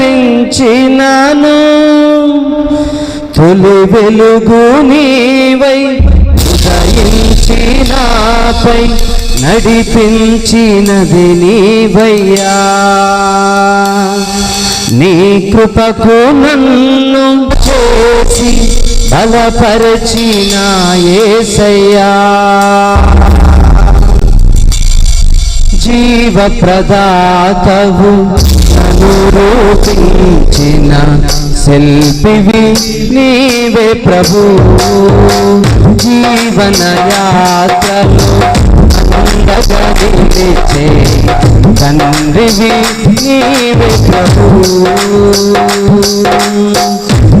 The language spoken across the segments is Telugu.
నిదురించినాను తొలి వెలుగు నీవై ఉదయించి నాపై నడిపించినది నీవయ్యా. నీ కృపకు నన్ను చేసి బలపరచిన ఏసయ్యా జీవ ప్రదాతవు రూపించిన శిల్పివి నీవే ప్రభు. జీవన యాత్రలు అందగా తండ్రివి నీవే ప్రభు.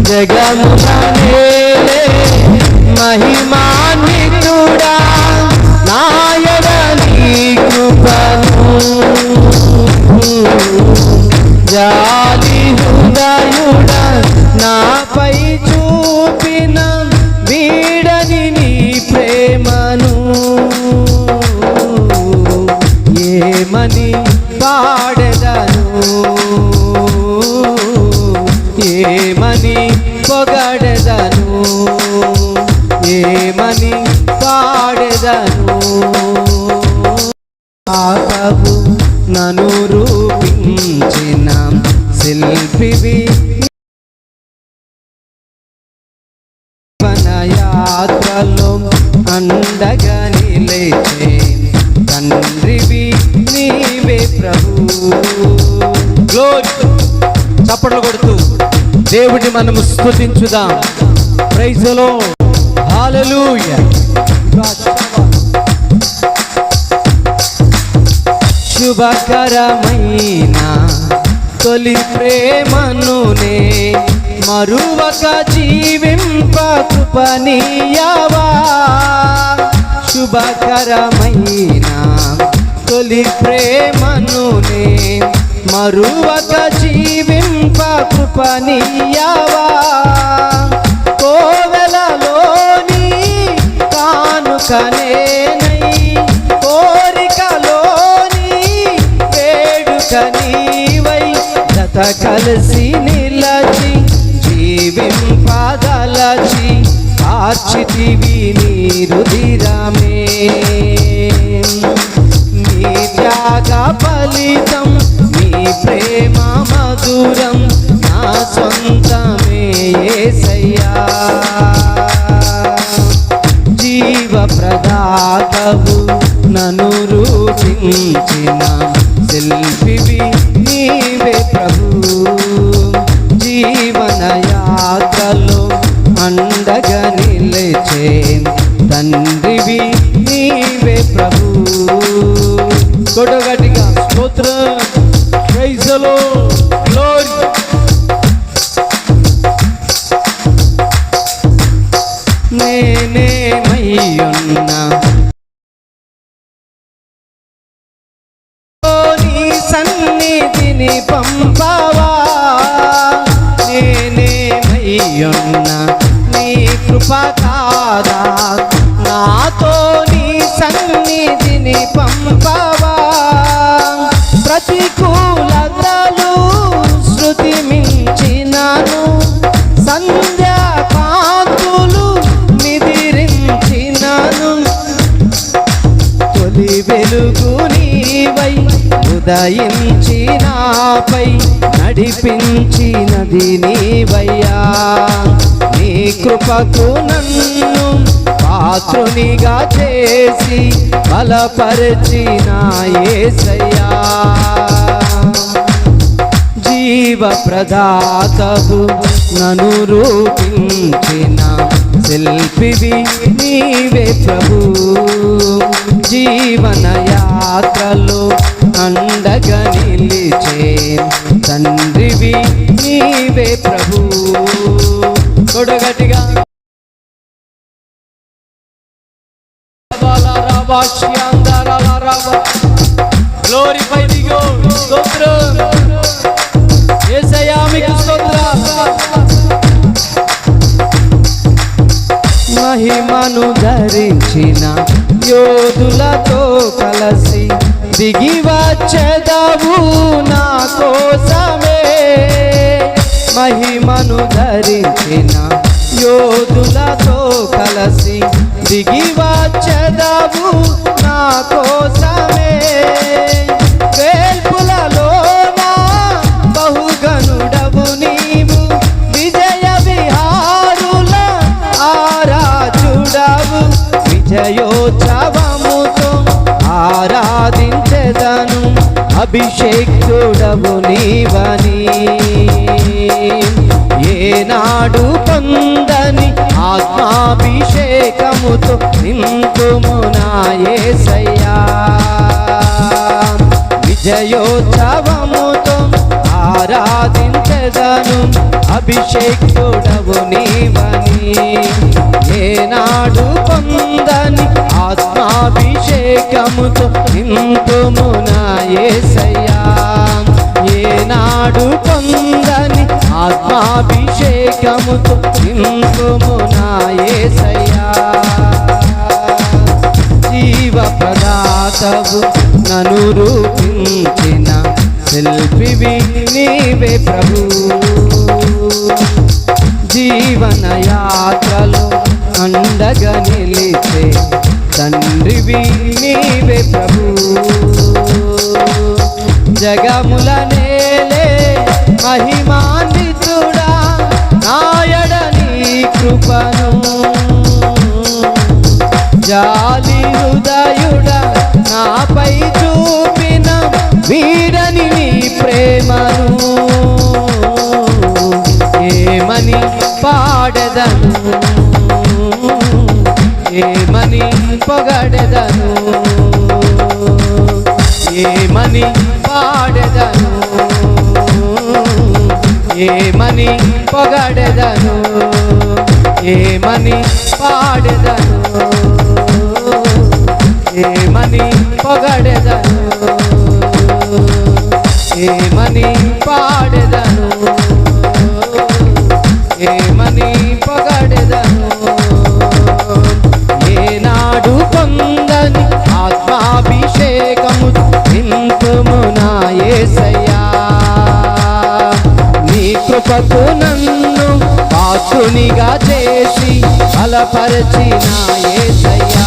జగమునే నను రూపించిన శిల్పివి. యాత్రలో అండగా నిలిచే తండ్రివి నీవే ప్రభు. చప్పట్లు కొడుతూ దేవుడిని మనము స్థుతించుదాం ప్రైజలో హల్లెలూయా శుభకరమైన తొలి ప్రేమను నే మరువక జీవింప కృపనీయవా శుభకరమైన తొలి ప్రేమను నే మరువక జీవింప కృపనీయవా జత కలిసి నిలచి జీవింపదలచి ఆర్చితివి నీరుదిరమే నీ త్యాగ ఫలితం నీ ప్రేమ మధురం నా సొంతమే సయ్యా జీవ ప్రదాతవు నను రూపించిన శిల్పివి దయించినాపై నడిపించినది నీవయ్యా. నీ కృపకు నన్ను పాత్రునిగా చేసి బలపరిచిన ఏసయ్యా. జీవ ప్రదాతవు నను రూపించిన శిల్పివి నీవే ప్రభు. జీవన యాత్రలో అండగా నిలిచే తండ్రివి నీవే ప్రభు. కొడగటిగా దిగో స్తోత్రం మీకు స్తోత్రం మహిమను ధరించిన యోధులతో కలసి తిరిగి వచ్చేదవు నా కోసమే. మహిమను ధరించిన యోధులతో కలసి దిగి అభిషేక్తుడవు నీవని. ఏనాడు పొందని ఆత్మాభిషేకముతో నింపుము విజయోత్సవముతో ఆరాధించదను అభిషేకుడవు నీవని. ఏ అభిషేకముతో నింపుము నా ఏనాడు పొందని ఆత్మాభిషేకముతో నింపుము నా జీవ ప్రదాతవు నను రూపించిన శిల్పివి నీవే ప్రభు. జీవన యాత్రలో అండగా నిలిచే తండ్రివి నీవే ప్రభు. జగముల నేలే మహిమాన్వితుడా నాయడ నీ కృపను. జాలి హృదయుడ నాపై చూపిన వీడని నీ ప్రేమను. ఏమని పాడదను? ఏ పొగడెదను. ఏమని పాడెదను. ఏమని పొగడెదను. ఏమని పాడెదను. ఏమని పొగడెదను. కొరకు నన్ను పాత్రునిగా చేసి బలపరచిన యేసయ్యా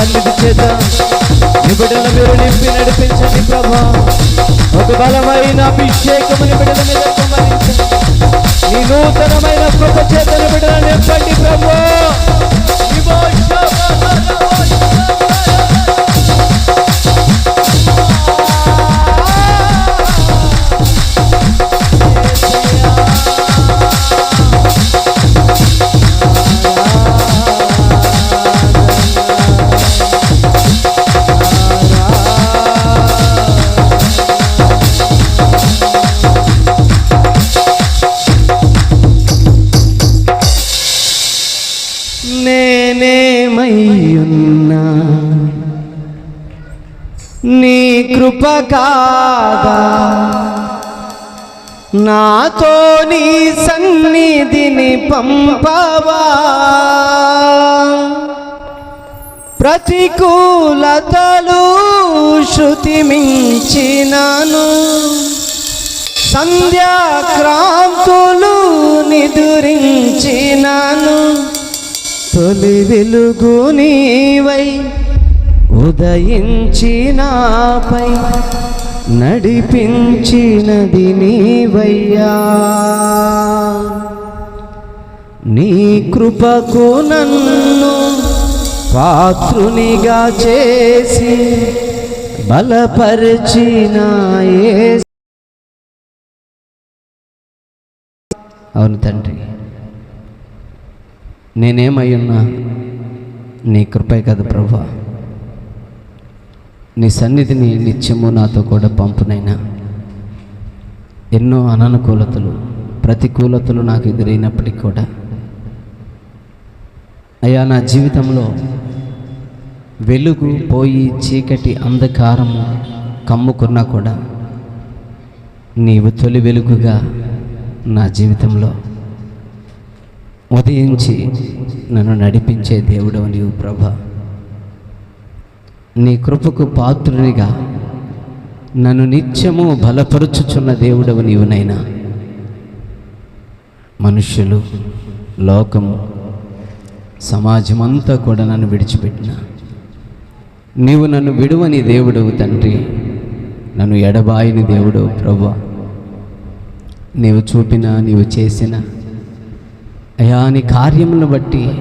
సన్నిధి చేత నిబిడల మీరు నింపి నడిపించండి ప్రభా. ఒక బలమైన అభిషేకముని బిడ్డల మీద కుమరించండి నీ నూతనమైన కృప చేత నిబిడల నింపండి ప్రభా. కృప కాదా నాతో నీ సన్నిధిని పంపవా. ప్రతికూలతలు శృతి మించినను సంధ్యాక్రాంతులు నిదురించినను తొలి వెలుగు నీవై ఉదయించినాపై నడిపించినది నీవయ్యా. నీ కృపకు నన్ను పాత్రునిగా చేసి బలపరిచినాయే అవును తండ్రి నేనేమయ్యున్నా నీ కృపే కదా ప్రభా. నీ సన్నిధిని నిత్యము నాతో కూడా పంపునైనా. ఎన్నో అననుకూలతలు ప్రతికూలతలు నాకు ఎదురైనప్పటికీ కూడా. అయ్యా నా జీవితంలో వెలుగు పోయి చీకటి అంధకారము కమ్ముకున్నా కూడా నీవు తొలి వెలుగుగా నా జీవితంలో ఉదయించి నన్ను నడిపించే దేవుడవు నీవు ప్రభ. నీ కృపకు పాత్రునిగా. నన్ను నిత్యము బలపరుచుచున్న దేవుడవు నీవునైనా. మనుష్యులు లోకము సమాజమంతా కూడా నన్ను విడిచిపెట్టిన. నీవు నన్ను విడువని దేవుడవు తండ్రి. నన్ను ఎడబాయిని దేవుడవు ప్రభు. నీవు చూపిన నీవు చేసిన అయా నీ కార్యమును బట్టి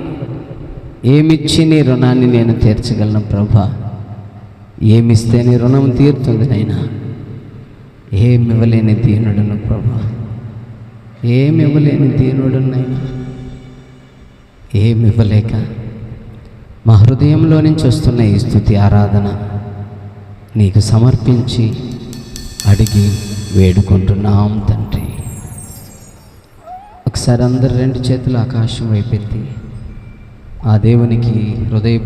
ఏమిచ్చి నీ రుణాన్ని నేను తీర్చగలను ప్రభా? ఏమిస్తే నీ రుణం తీరుతుంది నైనా ఏమి ఇవ్వలేని దీనుడును ప్రభా. ఏమి ఇవ్వలేని దీనుడునైనా ఏమి ఇవ్వలేక మా హృదయంలో నుంచి వస్తున్న ఈ స్థుతి ఆరాధన నీకు సమర్పించి అడిగి వేడుకుంటున్నాం తండ్రి. ఒకసారి అందరు రెండు చేతులు ఆకాశం వైపెత్తి ఆ దేవునికి హృదయ